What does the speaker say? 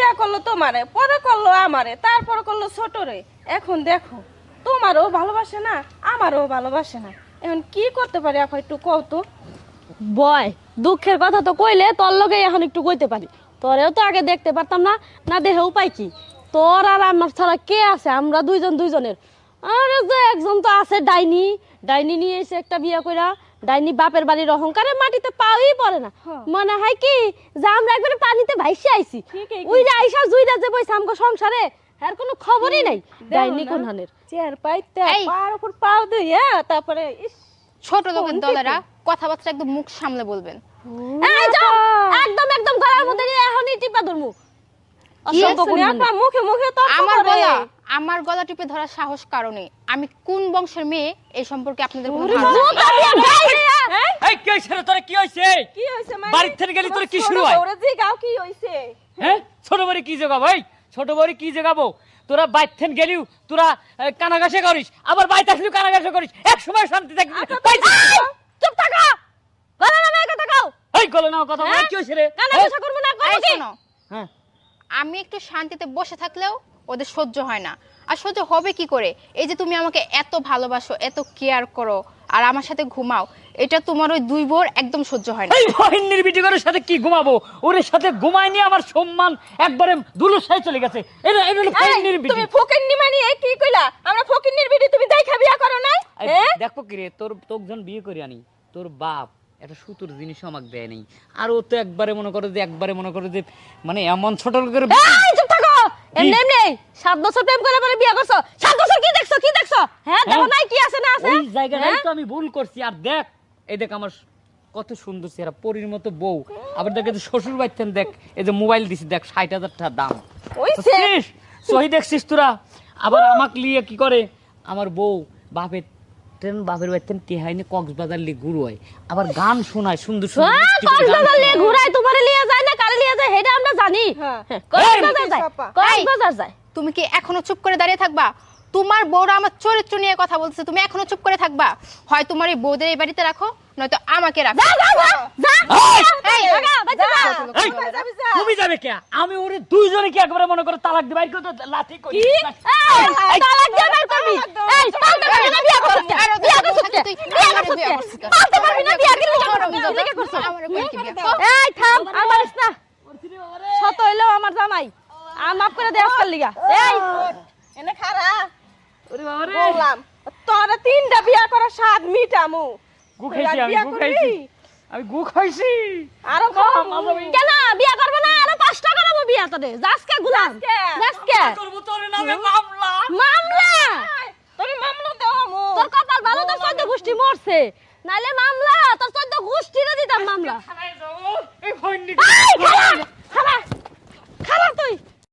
বিয়া করল তোমারে, পরে করল আমারে, তারপর করল ছোটরে। এখন দেখো, তোমারও ভালোবাসে না, আমারও ভালোবাসে না। এখন কি করতে পারি এখন একটু কও তো? বয়, দুঃখের কথা তো কইলে তোর লগে এখন একটু কইতে পারি। তোরেও তো আগে দেখতে পারতাম না না দেখে উপায় কি? তোর আর আমার ছাড়া কে আছে? আমরা দুইজন দুইজনের। আরে যে একজন তো আছে, ডাইনি। ডাইনি নিয়ে এসে একটা বিয়ে কইরা ডাইনি বাপের বাড়ির অহংকারে মাটিতে পাওই পড়ে না। হ্যাঁ। মনে হয় কি যে আমরা একবারে পানিতে ভাইসে আইছি। ওই যে আইসা জুইরা যে বইছে আমগো সংসারে এর কোনো খবরই নাই। ডাইনি কোন হানের? চেয়ার পাইতে পার উপর পাও দিয়া তারপরে ছোট লোকের দলেরা কথাবার্তা একদম মুখ সামলে বলবেন। এই যাও একদম একদম গলার মধ্যে নিয়ে এখনই টিপা ধরমু। মুখে মুখে তো আমার গলা। আমার গলা টিপে ধরার সাহস কারণে আমি কোন বংশের মেয়ে এই সম্পর্কে আপনাদের কোনো ধারণা নেই। জুতা দিয়ে গাইলে, এই কি হইছে রে তোরা কি হইছে কি হইছে মানে? বাড়ির থেকে গেলি তোর কি শুরু হয়? ওরে জিগাও কি হইছে হ্যাঁ? ছোট বড়ি কি জগাবো এই? ছোট বড়ি কি জগাবো? তোরা বাইথেন গেলিও তোরা কানাঘাসে করিস আবার বাইতে আসলিও কানাঘাসে করিস। এক সময় শান্তি থাকবি। না। পাইছিস? চুপ থাকো! গলা নামে কথা কও এই গলে নাও কথা বল, হ্যাঁ? কি হইছে রে কানে? না কি হ্যাঁ। আমি একটু শান্তিতে বসে থাকলেও ওদের সহ্য হয় না। আর সহ্য হবে কি করে? এই যে তুমি আমাকে এত ভালোবাসো এত কেয়ার করো আর আমার সাথে ঘুমাও এটা তোমার ওই দুই বোর একদম সহ্য হয় না। এই বহিনীর বিটি করে সাথে কি ঘুমাবো? ওর সাথে ঘুমাই নিয়ে আমার সম্মান একবারে দুলসায় চলে গেছে। এটা এটা হলো বহিনীর বিটি তুমি ফকির নিমানি এ কি কইলা? আমরা ফকির নির্বিড়ি তুমি দেখা বিয়া করো এই হ্যাঁ? দেখো কি রে তোর যখন বিয়ে করে আনি তোর বাপ একটা সুতোর জিনিস আমাকে দেয় নাই। আর ও তো একবারে মনে করে যে একবারে মনে করে যে মানে এমন ছোট থাকো এমনি এমনি সাত বছর প্রেম করে পরে বিয়ে করছ। সাত বছর কি দেখছ কি দেখছ? হ্যাঁ দেখো নাই কি আছে না আছে? ওই জায়গাটাই হ্যাঁ? তো আমি ভুল করছি আর দেখ এই দেখ আমার কত সুন্দর চেহারা পরীর মতো বউ। আবার দেখ শ্বশুর দেখ এই যে মোবাইল দিছি দেখ ষাট হাজার টাকা দাম। ওইছে বুঝছিস? সহি দেখছিস তোরা? আবার আমাকে লিয়ে কি করে? আমার বউ বাপের ট্রেন বাপের বাড়িতে টেহাইনে কক্সবাজার লিয়ে ঘুরো হয় আবার গান শোনায় সুন্দর সুন্দর হ্যাঁ, কক্সবাজার লিয়ে ঘুরায় তোমারে লিয়ে যায় না যায় সেটা আমরা জানি। হ্যাঁ। হ্যাঁ, কক্সবাজার যায়? কক্সবাজার যায়? তুমি কি এখনও চুপ করে দাঁড়িয়ে থাকবা? তোমার বউরা আমার চরিত্র নিয়ে কথা বলছে তুমি এখনও চুপ করে থাকবা? হয় তোমার এই বউদের এই বাড়িতে রাখো নয়তো আমাকে রাখো। তুমি যাবে কে? আমি ওরে দুইজনে কি একবারে মনে করে তালাক দিবাই তো লাথি করি। তালাক দিয়ে বের করবি? এই পালতে পারবি না বিয়ে করছিস কে? আরে, তুই করছিস কে? তুই বিয়ে আমারে? পালতে পারবি না বিয়ে আমারে কি বিয়ে? এই থাম আমার জামাই আর মাফ করে দে আজকাল লিগা। এই এনে খারা। ওরে বাবা রে। বললাম তোরা তিনটা বিয়া করা স্বাদ মিটামু। গু খাইছি আমি গু খাইছি। আমি গু খাইছি। আরও কম কেন বিয়া করব না? আরও পাঁচটা করব বিয়া তোরে। যাসকে গুলাম? যাসকে? করব তোর নামে মামলা। মামলা? তোর মামলা দেওয়া মু তোর কপাল ভালো তোর চোদ্দ গোষ্ঠী মরছে। নাইলে মামলা তোর চোদ্দ গোষ্ঠীরে দিতাম মামলা। এই ফোন!